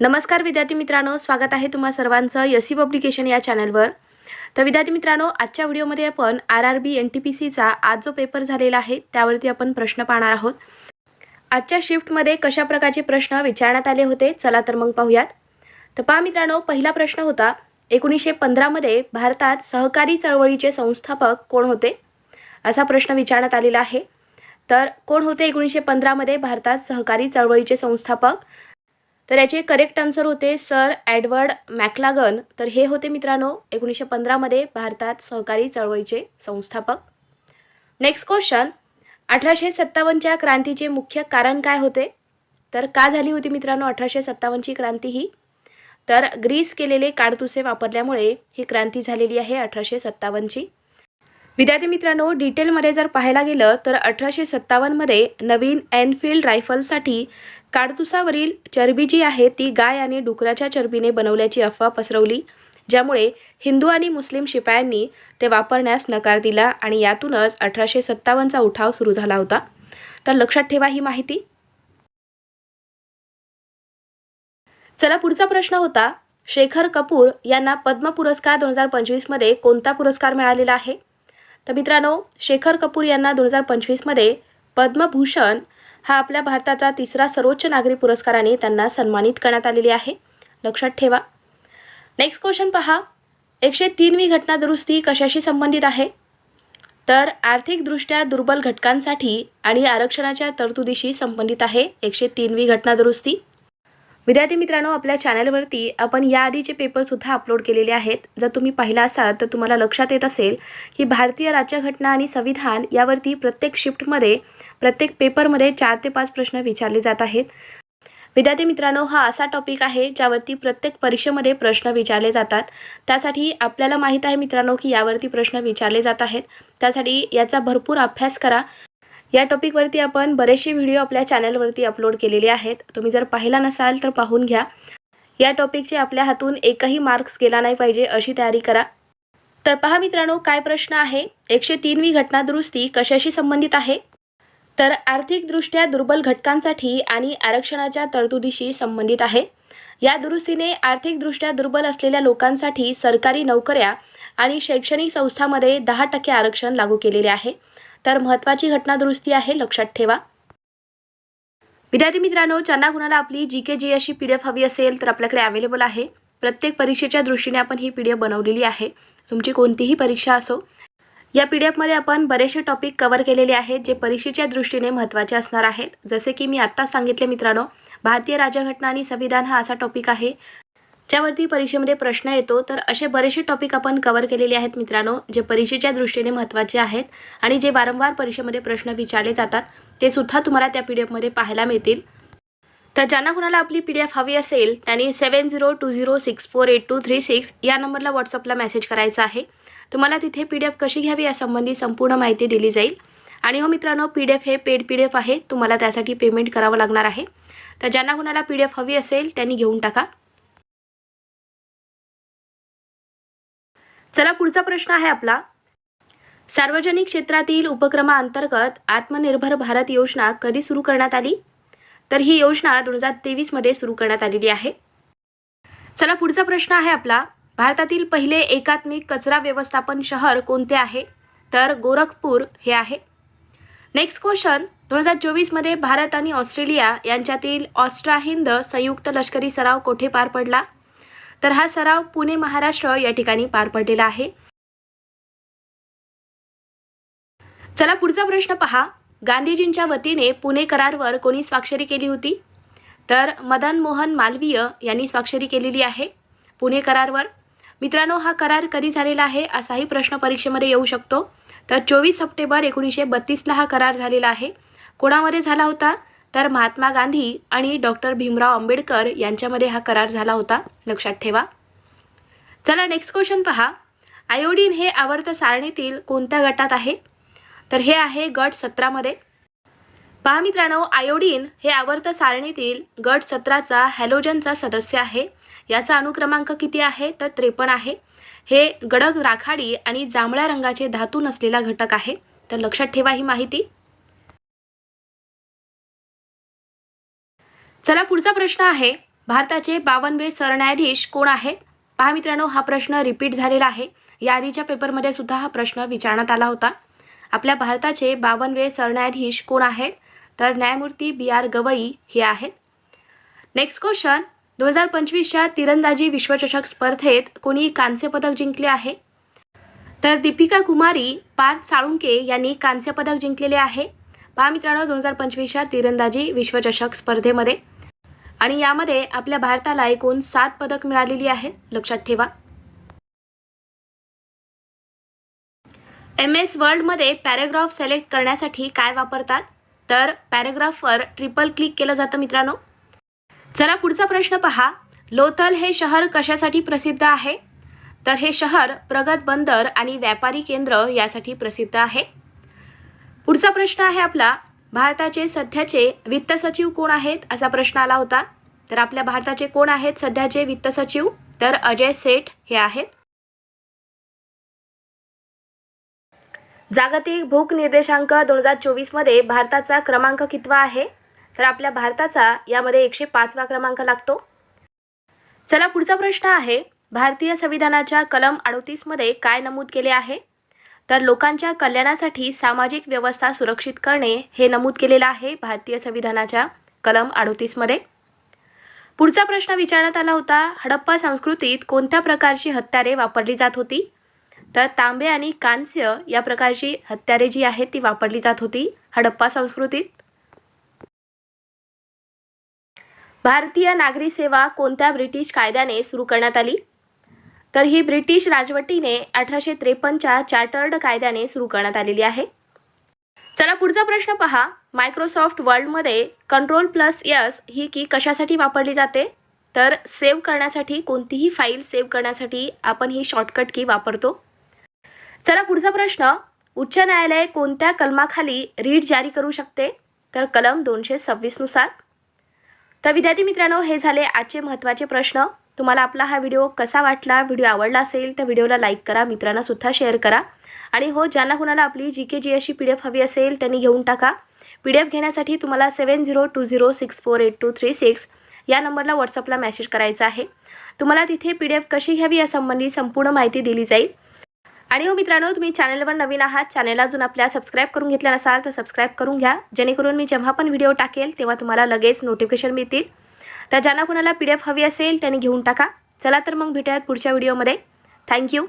नमस्कार विद्यार्थी मित्रांनो स्वागत आहे तुम्हा सर्वांचं यसी पब्लिकेशन या चॅनलवर. तर विद्यार्थी मित्रांनो आजच्या व्हिडिओमध्ये आपण R R B N T P सीचा आज जो पेपर झालेला आहे त्यावरती आपण प्रश्न पाहणार आहोत. आजच्या शिफ्टमध्ये कशा प्रकारचे प्रश्न विचारण्यात आले होते चला तर मग पाहूयात. तर पहा मित्रांनो पहिला प्रश्न होता एकोणीसशे पंधरामध्ये भारतात सहकारी चळवळीचे संस्थापक कोण होते? असा प्रश्न विचारण्यात आलेला आहे. तर कोण होते एकोणीसशे पंधरामध्ये भारतात सहकारी चळवळीचे संस्थापक? तर याचे करेक्ट आन्सर होते सर ॲडवर्ड मॅकलागन. तर हे होते मित्रांनो एकोणीसशे पंधरामध्ये भारतात सहकारी चळवळीचे संस्थापक. नेक्स्ट क्वेश्चन अठराशे सत्तावन्नच्या क्रांतीचे मुख्य कारण काय होते? तर का झाली होती मित्रांनो अठराशे सत्तावन्नची क्रांती ही? तर ग्रीस केलेले काडतुसे वापरल्यामुळे ही क्रांती झालेली आहे अठराशे सत्तावन्नची. विद्यार्थी मित्रांनो डिटेलमध्ये जर पाहायला गेलं तर अठराशे सत्तावन्नमध्ये नवीन एनफील्ड रायफलसाठी काडतुसावरील चरबी जी आहे ती गाय आणि डुकराच्या चरबीने बनवल्याची अफवा पसरवली ज्यामुळे हिंदू आणि मुस्लिम शिपायांनी ते वापरण्यास नकार दिला आणि यातूनच अठराशे सत्तावन्नचा उठाव सुरू झाला होता. तर लक्षात ठेवा ही माहिती. चला पुढचा प्रश्न होता शेखर कपूर यांना पद्म पुरस्कार दोन हजार पंचवीसमध्ये कोणता पुरस्कार मिळालेला आहे? तर मित्रांनो शेखर कपूर यांना दोन हजार पंचवीसमध्ये पद्मभूषण हा आपल्या भारताचा तिसरा सर्वोच्च नागरी पुरस्काराने त्यांना सन्मानित करण्यात आलेली आहे. लक्षात ठेवा. नेक्स्ट क्वेश्चन पहा. एकशे तीनवी घटना दुरुस्ती कशाशी संबंधित आहे? तर आर्थिकदृष्ट्या दुर्बल घटकांसाठी आणि आरक्षणाच्या तरतुदीशी संबंधित आहे एकशे तीनवी घटना दुरुस्ती. विद्यार्थी मित्रांनो आपल्या चॅनलवरती आपण याआधीचे पेपरसुद्धा अपलोड केलेले आहेत. जर तुम्ही पाहिला असाल तर तुम्हाला लक्षात येत असेल की भारतीय राज्यघटना आणि संविधान यावरती प्रत्येक शिफ्टमध्ये प्रत्येक पेपरमध्ये चार ते पाच प्रश्न विचारले जात आहेत. विद्यार्थी मित्रांनो हा असा टॉपिक आहे ज्यावरती प्रत्येक परीक्षेमध्ये प्रश्न विचारले जातात. त्यासाठी आपल्याला माहीत आहे मित्रांनो की यावरती प्रश्न विचारले जात आहेत. त्यासाठी याचा भरपूर अभ्यास करा. या टॉपिकवरती आपण बरेचसे व्हिडिओ आपल्या चॅनलवरती अपलोड केलेले आहेत. तुम्ही जर पाहिला नसाल तर पाहून घ्या. या टॉपिकचे आपल्या हातून एकही मार्क्स गेला नाही पाहिजे अशी तयारी करा. तर पहा मित्रांनो काय प्रश्न आहे? एकशे तीनवी घटना दुरुस्ती कशाशी संबंधित आहे? तर आर्थिकदृष्ट्या दुर्बल घटकांसाठी आणि आरक्षणाच्या तरतुदीशी संबंधित आहे. या दुरुस्तीने आर्थिकदृष्ट्या दुर्बल असलेल्या लोकांसाठी सरकारी नोकऱ्या आणि शैक्षणिक संस्थांमध्ये दहा टक्के आरक्षण लागू केलेले आहे. तर महत्त्वाची घटना दुरुस्ती आहे लक्षात ठेवा. विद्यार्थी मित्रांनो ज्यांना कुणाला आपली जी के जी अशी पी डी एफ हवी असेल तर आपल्याकडे अवेलेबल आहे. प्रत्येक परीक्षेच्या दृष्टीने आपण ही पी डी एफ बनवलेली आहे. तुमची कोणतीही परीक्षा असो या पी डी एफमध्ये आपण बरेचसे टॉपिक कवर केलेले आहेत जे परीक्षेच्या दृष्टीने महत्त्वाचे असणार आहेत. जसे की मी आत्ताच सांगितले मित्रांनो भारतीय राज्यघटना आणि संविधान हा असा टॉपिक आहे ज्यावरती परीक्षेमध्ये प्रश्न येतो तर असे बरेचसे टॉपिक आपण कवर केलेले आहेत मित्रांनो जे परीक्षेच्या दृष्टीने महत्त्वाचे आहेत आणि जे वारंवार परीक्षेमध्ये प्रश्न विचारले जातात ते सुद्धा तुम्हाला त्या पी डी एफमध्ये पाहायला मिळतील. तर ज्यांना कुणाला आपली पी डी एफ हवी असेल त्यांनी seven zero two zero six four eight two three six या नंबरला व्हॉट्सअपला मेसेज करायचा आहे. तुम्हाला तिथे पी डी एफ कशी घ्यावी यासंबंधी संपूर्ण माहिती दिली जाईल. आणि हो मित्रांनो पी डी एफ हे पेड पी डी एफ आहे तुम्हाला त्यासाठी पेमेंट करावं लागणार आहे. तर ज्यांना कुणाला पी डी एफ हवी असेल त्यांनी घेऊन टाका. चला पुढचा प्रश्न आहे आपला. सार्वजनिक क्षेत्रातील उपक्रमाअंतर्गत आत्मनिर्भर भारत योजना कधी सुरू करण्यात आली? तर ही योजना दोन हजार तेवीसमध्ये सुरू करण्यात आलेली आहे. चला पुढचा प्रश्न आहे आपला. भारतातील पहिले एकात्मिक कचरा व्यवस्थापन शहर कोणते आहे? तर गोरखपूर हे आहे. नेक्स्ट क्वेश्चन दोन हजार चोवीसमध्ये भारत आणि ऑस्ट्रेलिया यांच्यातील ऑस्ट्रा हिंद संयुक्त लष्करी सराव कोठे पार पडला? तर हा सराव पुणे महाराष्ट्र या ठिकाणी पार पडलेला आहे. चला पुढचा प्रश्न पहा. गांधीजींच्या वतीने पुणे करारवर कोणी स्वाक्षरी केली होती? तर मदन मोहन मालवीय यांनी स्वाक्षरी केलेली आहे पुणे करारवर. मित्रांनो हा करार कधी झालेला आहे असाही प्रश्न परीक्षेमध्ये येऊ शकतो. तर चोवीस सप्टेंबर एकोणीसशे बत्तीसला हा करार झालेला आहे. कोणामध्ये झाला होता? तर महात्मा गांधी आणि डॉक्टर भीमराव आंबेडकर यांच्यामध्ये हा करार झाला होता. लक्षात ठेवा. चला नेक्स्ट क्वेश्चन पहा. आयोडीन हे आवर्त सारणीतील कोणत्या गटात आहे? तर हे आहे गट सतरामध्ये पहा मित्रांनो आयोडीन हे आवर्त सारणीतील गट सतराचा हॅलोजनचा सदस्य आहे. याचा अनुक्रमांक किती आहे? तर त्रेपन्न आहे. हे गडग राखाडी आणि जांभळ्या रंगाचे धातू नसलेला घटक आहे. तर लक्षात ठेवा ही माहिती. चला पुढचा प्रश्न आहे. भारताचे बावनवे सरन्यायाधीश कोण आहेत? पहा मित्रांनो हा प्रश्न रिपीट झालेला आहे. या आधीच्या पेपरमध्ये सुद्धा हा प्रश्न विचारण्यात आला होता. आपल्या भारताचे बावनवे सरन्यायाधीश कोण आहेत? तर न्यायमूर्ती बी आर गवई हे आहेत. नेक्स्ट क्वेश्चन दोन हजार पंचवीसच्या तिरंदाजी विश्वचषक स्पर्धेत कोणी कांस्य पदक जिंकले आहे? तर दीपिका कुमारी पार्थ साळुंके यांनी कांस्य पदक जिंकलेले आहे. पहा मित्रांनो दोन हजार पंचवीसच्या तिरंदाजी विश्वचषक स्पर्धेमध्ये. आणि यामध्ये आपल्या भारताला एकूण सात पदक मिळालेली आहेत. लक्षात ठेवा. एम एस वर्ल्डमध्ये पॅरेग्राफ सिलेक्ट करण्यासाठी काय वापरतात? तर पॅरेग्राफवर ट्रिपल क्लिक केलं जातं मित्रांनो. चला पुढचा प्रश्न पहा. लोथल हे शहर कशासाठी प्रसिद्ध आहे? तर हे शहर प्रगत बंदर आणि व्यापारी केंद्र यासाठी प्रसिद्ध आहे. पुढचा प्रश्न आहे आपला. भारताचे सध्याचे वित्त सचिव कोण आहेत असा प्रश्न आला होता. तर आपल्या भारताचे कोण आहेत सध्याचे वित्त सचिव? तर अजय सेठ हे आहेत. जागतिक भूक निर्देशांक दोन हजार चोवीसमध्ये भारताचा क्रमांक कितवा आहे? तर आपल्या भारताचा यामध्ये एकशे पाचवा क्रमांक लागतो. चला पुढचा प्रश्न आहे भारतीय संविधानाच्या कलम अडोतीसमध्ये काय नमूद केले आहे? तर लोकांच्या कल्याणासाठी सामाजिक व्यवस्था सुरक्षित करणे हे नमूद केलेलं आहे भारतीय संविधानाच्या कलम अडोतीसमध्ये. पुढचा प्रश्न विचारण्यात आला होता हडप्पा संस्कृतीत कोणत्या प्रकारची हत्यारे वापरली जात होती? तर तांबे आणि कांस्य या प्रकारची हत्यारे जी आहेत ती वापरली जात होती हडप्पा संस्कृतीत. भारतीय नागरी सेवा कोणत्या ब्रिटिश कायद्याने सुरू करण्यात आली? तर ही ब्रिटिश राजवटीने अठराशे त्रेपन्नच्या चार्टर्ड कायद्याने सुरू करण्यात आलेली आहे. चला पुढचा प्रश्न पहा. मायक्रोसॉफ्ट वर्ल्डमध्ये कंट्रोल प्लस यस ही की कशासाठी वापरली जाते? तर सेव्ह करण्यासाठी कोणतीही फाईल सेव्ह करण्यासाठी आपण ही शॉर्टकट की वापरतो. चला पुढचा प्रश्न. उच्च न्यायालय कोणत्या कलमाखाली रीट जारी करू शकते? तर कलम दोनशे सव्वीसनुसार तर विद्यार्थी मित्रांनो हे झाले आजचे महत्त्वाचे प्रश्न. तुम्हाला आपला हा व्हिडिओ कसा वाटला व्हिडिओ आवडला असेल तर व्हिडिओला लाईक करा मित्रांनासुद्धा शेअर करा. आणि हो ज्यांना कुणाला आपली जी के जी अशी पी डी एफ हवी असेल त्यांनी घेऊन टाका. पी डी एफ घेण्यासाठी तुम्हाला seven zero two zero six four eight two three six या नंबरला व्हॉट्सअपला मेसेज करायचा आहे. तुम्हाला तिथे पी डी एफ कशी घ्यावी यासंबंधी संपूर्ण माहिती दिली जाईल. आणि हो मित्रांनो तुम्ही चॅनलवर नवीन आहात चॅनलला अजून आपल्या सबस्क्राईब करून घेतल्या नसाल तर सबस्क्राईब करून घ्या. जेणेकरून मी जेव्हा पण व्हिडिओ टाकेल तेव्हा तुम्हाला लगेच नोटिफिकेशन मिळतील. तर ज्यांना कुणाला पी डी एफ हवी असेल त्यांनी घेऊन टाका. चला तर मग भेटूयात पुढच्या व्हिडिओमध्ये. थँक्यू